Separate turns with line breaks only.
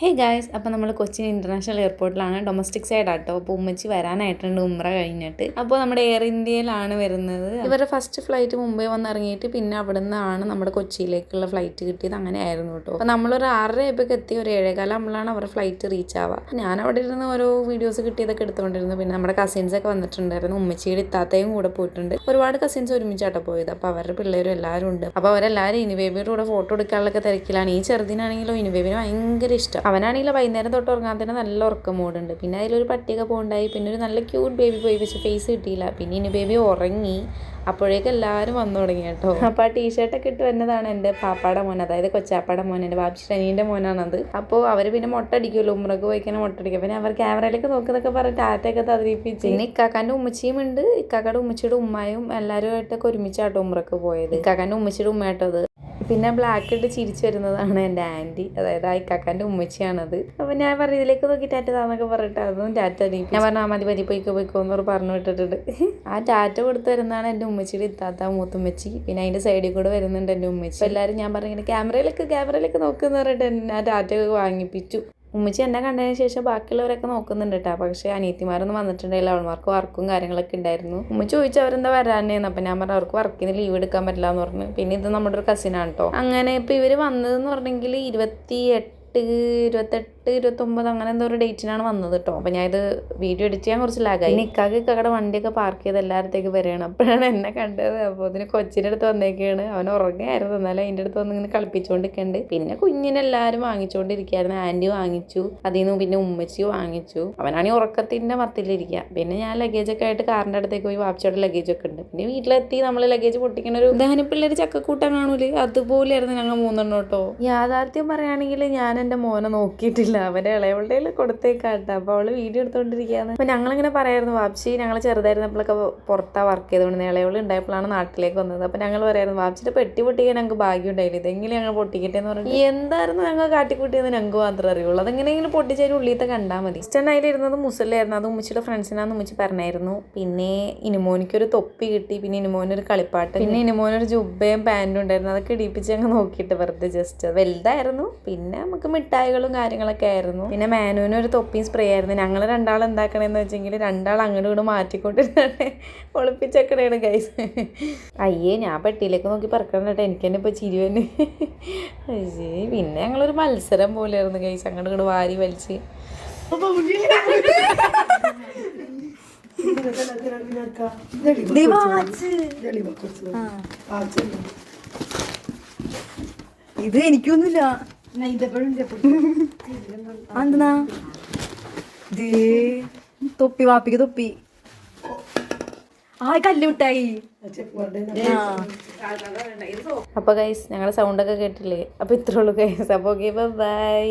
ഹേ guys അപ്പോൾ നമ്മൾ Cochin international എയർപോർട്ടിലാണ് ഡൊമസ്റ്റിക് സൈഡ് ആട്ടോ. അപ്പോൾ ഉമ്മച്ചി വരാനായിട്ടുണ്ട് ഉമ്ര കഴിഞ്ഞിട്ട്. അപ്പോൾ നമ്മുടെ എയർ ഇന്ത്യയിലാണ് വരുന്നത്. ഇവരുടെ ഫസ്റ്റ് ഫ്ലൈറ്റ് മുംബൈ വന്ന് ഇറങ്ങിയിട്ട് പിന്നെ അവിടെ നിന്നാണ് നമ്മുടെ കൊച്ചിയിലേക്കുള്ള ഫ്ലൈറ്റ് കിട്ടിയത്. അങ്ങനെ ആയിരുന്നു കേട്ടോ അപ്പോൾ നമ്മളൊരു ആറര ഇപ്പോൾ എത്തി. ഒരു ഏഴേകാലം നമ്മളാണ് അവരുടെ ഫ്ലൈറ്റ് റീച്ച് ആവുക. ഞാൻ അവിടെ ഇരുന്ന് ഓരോ വീഡിയോസ് കിട്ടിയതൊക്കെ എടുത്തുകൊണ്ടിരുന്നു. പിന്നെ നമ്മുടെ കസിൻസ് ഒക്കെ വന്നിട്ടുണ്ടായിരുന്നു. ഉമ്മച്ചിയുടെ ഇത്താത്തയും കൂടെ പോയിട്ടുണ്ട്. ഒരുപാട് കസിൻസ് ഒരുമിച്ചാട്ടോ പോയത്. അപ്പോൾ അവരുടെ പിള്ളേരും എല്ലാവരും ഉണ്ട്. അപ്പോൾ അവരെല്ലാവരും ഇനി ബേബിയുടെ കൂടെ ഫോട്ടോ എടുക്കാനുള്ളൊക്കെ തിരക്കിലാണ്. ഈ ചെറുതിനാണെങ്കിലും ഇനി ബേബിന് ഭയങ്കര ഇഷ്ടം. അവനാണെങ്കിൽ വൈകുന്നേരം തൊട്ട് ഉറങ്ങാൻ തന്നെ നല്ല ഉറക്കം മൂടുണ്ട് പിന്നെ അതിലൊരു പട്ടിയൊക്കെ പോണ്ടായി പിന്നെ ഒരു നല്ല ക്യൂട്ട് ബേബി പോയി. പക്ഷെ ഫേസ് കിട്ടിയില്ല. പിന്നെ ഇനി ബേബി ഉറങ്ങി അപ്പോഴേക്കും എല്ലാവരും വന്നു തുടങ്ങി കേട്ടോ. അപ്പോൾ ആ ടീഷർട്ടൊക്കെ ഇട്ട് വരുന്നതാണ് എന്റെ പാപ്പാടെ മോൻ. അതായത് കൊച്ചാപ്പാടെ മോൻ എന്റെ ബാബി ഷനീന്റെ മോനാണത്. അപ്പോൾ അവർ പിന്നെ മുട്ട അടിക്കുമല്ലോ. ഉമ്രക്ക് പോയിക്കാൻ മുട്ട അടിക്കും പിന്നെ അവർ ക്യാമറയിലേക്ക് നോക്കുന്നൊക്കെ പറഞ്ഞ് ടാറ്റയൊക്കെ തതിരിപ്പിച്ച് പിന്നെ ഇക്കാക്കാന്റെ ഉമ്മച്ചിയും ഉണ്ട്. ഇക്കാക്കാടെ ഉമ്മച്ചിയുടെ ഉമ്മയും എല്ലാവരുമായിട്ടൊക്കെ ഒരുമിച്ചാട്ടോ ഉമ്രക്ക് പോയത്. ഇക്കാക്കാന്റെ ഉമ്മച്ചിയുടെ ഉമ്മയാട്ടോ അത്. പിന്നെ ബ്ലാക്ക് ഇട്ട് ചിരിച്ചു വരുന്നതാണ് എന്റെ ആന്റി അതായത് ആ ഇക്കാക്കാന്റെ ഉമ്മച്ചിയാണത്. അപ്പം ഞാൻ പറഞ്ഞു ഇതിലേക്ക് നോക്കി ടാറ്റ താന്നൊക്കെ പറഞ്ഞിട്ട് അതും ടാറ്റ അടിക്കും ഞാൻ പറഞ്ഞു ആ മതി മതി പോയിക്കോ പോയിക്കോ എന്ന് പറഞ്ഞു വിട്ടിട്ടുണ്ട്. ആ ടാറ്റ കൊടുത്തു വരുന്നതാണ് എന്റെ ഉമ്മച്ചിയുടെ ഇത്താത്ത മൂത്തുമ്മച്ചി. പിന്നെ അതിന്റെ സൈഡിൽ കൂടെ വരുന്നുണ്ട് എന്റെ ഉമ്മച്ചി. എല്ലാവരും ഞാൻ പറഞ്ഞു ഇങ്ങനെ ക്യാമറയിലേക്ക് ക്യാമറയിലേക്ക് നോക്കുന്ന പറഞ്ഞിട്ട് ആ ടാറ്റ വാങ്ങിപ്പിച്ചു. ഉമ്മച്ചി എന്നെ കണ്ടതിന് ശേഷം ബാക്കിയുള്ളവരൊക്കെ നോക്കുന്നുണ്ട് കേട്ടോ പക്ഷേ അനിയത്തിമാരൊന്നും വന്നിട്ടുണ്ടായില്ല അവന്മാർക്ക് വർക്കും കാര്യങ്ങളൊക്കെ ഉണ്ടായിരുന്നു. ഉമ്മ ചോദിച്ചു അവരെന്താ വരാനേന്ന് അപ്പം ഞാൻ പറഞ്ഞു അവർക്ക് വർക്കിന് ലീവ് എടുക്കാൻ പറ്റില്ല എന്ന് പറഞ്ഞു. പിന്നെ ഇത് നമ്മുടെ ഒരു കസിനാണ് കേട്ടോ അങ്ങനെ ഇപ്പം ഇവർ വന്നതെന്ന് പറഞ്ഞെങ്കിൽ ഇരുപത്തി എട്ട് ഇരുപത്തെട്ട് ഇരുപത്തൊമ്പത് അങ്ങനെ എന്തോ ഒരു ഡേറ്റിനാണ് വന്നത് കേട്ടോ അപ്പം ഞാൻ ഇത് വീഡിയോ എഡിറ്റ് ചെയ്യാൻ കുറച്ച് ലാഗായി നിക്കാക്ക് ഇക്കാക്കടെ വണ്ടിയൊക്കെ പാർക്ക് ചെയ്ത് എല്ലായിടത്തേക്ക് വരികയാണ് അപ്പോഴാണ് എന്നെ കണ്ടത്. അപ്പോൾ അതിന് കൊച്ചിന്റെ അടുത്ത് വന്നേക്കാണ്. അവൻ ഉറങ്ങായിരുന്നു എന്നാലും അതിന്റെ അടുത്ത് വന്ന് ഇങ്ങനെ കളിപ്പിച്ചുകൊണ്ടിരിക്കുന്നുണ്ട് പിന്നെ കുഞ്ഞിനെല്ലാവരും വാങ്ങിച്ചുകൊണ്ടിരിക്കുകയായിരുന്നു ആന്റി വാങ്ങിച്ചു. അതിൽ നിന്ന് പിന്നെ ഉമ്മച്ചി വാങ്ങിച്ചു. അവനാണെങ്കിൽ ഉറക്കത്തിന്റെ മത്തിലിരിക്കുക പിന്നെ ഞാൻ ലഗേജൊക്കെ ആയിട്ട് കാറിന്റെ അടുത്തേക്ക് പോയി വാപ്പിച്ചോടെ ലഗേജൊക്കെ ഉണ്ട്. പിന്നെ വീട്ടിലെത്തി നമ്മൾ ലഗേജ് പൊട്ടിക്കുന്ന ഒരു ദഹന പിള്ളേർ ചക്കക്കൂട്ടം കാണൂലേ? അതുപോലെയായിരുന്നു ഞങ്ങൾ മൂന്നെണ്ണം കേട്ടോ യാഥാർത്ഥ്യം പറയുകയാണെങ്കിൽ ഞാൻ എന്റെ മോനെ നോക്കിയിട്ടില്ല. അവന്റെ ഇളയവളുടെ കൊടുത്തേക്കാട്ടെ. അപ്പോൾ അവൾ വീഡിയോ എടുത്തുകൊണ്ടിരിക്കുകയാണ് അപ്പോൾ ഞങ്ങളിങ്ങനെ പറയായിരുന്നു വാപ്സി ഞങ്ങൾ ചെറുതായിരുന്നപ്പോഴൊക്കെ പുറത്താണ് വർക്ക് ചെയ്തുകൊണ്ട് ഇളയവൾ ഉണ്ടായപ്പോഴാണ് നാട്ടിലേക്ക് വന്നത്. അപ്പോൾ ഞങ്ങൾ പറയായിരുന്നു വാപ്സിയുടെ പെട്ടി പൊട്ടിക്കാൻ ഞങ്ങൾക്ക് ഭാഗ്യം ഉണ്ടായില്ല? ഇതെങ്കിലും ഞങ്ങൾ പൊട്ടിക്കട്ടെ എന്ന് പറഞ്ഞു എന്തായിരുന്നു ഞങ്ങൾ കാട്ടിക്കൂട്ടിയെന്ന് ഞങ്ങൾക്ക് മാത്രമേ അറിയുള്ളൂ. അതെങ്ങനെയെങ്കിലും പൊട്ടിച്ചതിന് ഉള്ളിലത്തെ കണ്ടാൽ മതി. ഇഷ്ടം അതിലിരുന്നത് മുസലായിരുന്നു അത് ഉമ്മച്ചിയുടെ ഫ്രണ്ട്സിനാന്ന് ഉമ്മച്ചി പറഞ്ഞായിരുന്നു. പിന്നെ ഇനിമോനിക്കൊരു തൊപ്പി കിട്ടി. പിന്നെ ഇനിമോനൊരു കളിപ്പാട്ട് പിന്നെ ഇനിമോനൊരു ജുബയും പാന്റും ഉണ്ടായിരുന്നു. അതൊക്കെ ഇടിപ്പിച്ച് ഞങ്ങൾ നോക്കിയിട്ട് വെറുതെ ജസ്റ്റ് വലുതായിരുന്നു. പിന്നെ നമുക്ക് മിഠായികളും കാര്യങ്ങളൊക്കെ ആയിരുന്നു. പിന്നെ മാനുവിന് ഒരു തൊപ്പിയും സ്പ്രേ ആയിരുന്നു. ഞങ്ങൾ രണ്ടാൾ എന്താക്കണേന്ന് വെച്ചെങ്കിൽ രണ്ടാൾ അങ്ങോട്ടും കൂടെ മാറ്റിക്കൊണ്ടിരുന്നാണ് ഒളിപ്പിച്ചക്കണേണ് ഗൈസ് അയ്യേ ഞാൻ പെട്ടിയിലേക്ക് നോക്കി പറക്കണം കേട്ടോ. എനിക്ക് തന്നെ ഇപ്പോൾ ചിരി തന്നെ പിന്നെ ഞങ്ങളൊരു മത്സരം പോലെയായിരുന്നു ഗൈസ് അങ്ങോട്ട് ഇങ്ങോട്ട് വാരി വലിച്ച്.
ഇത് എനിക്കൊന്നുമില്ല. എന്തെന്നാ തൊപ്പി വാപ്പിക്ക് തൊപ്പി ആ കല്ല് വിട്ടായി
അപ്പൊ ഗൈസ് സൗണ്ട് ഒക്കെ കേട്ടില്ലേ അപ്പൊ ഇത്രേ ഉള്ളൂ ഗൈസ് അപ്പൊ ഓക്കെ ബൈ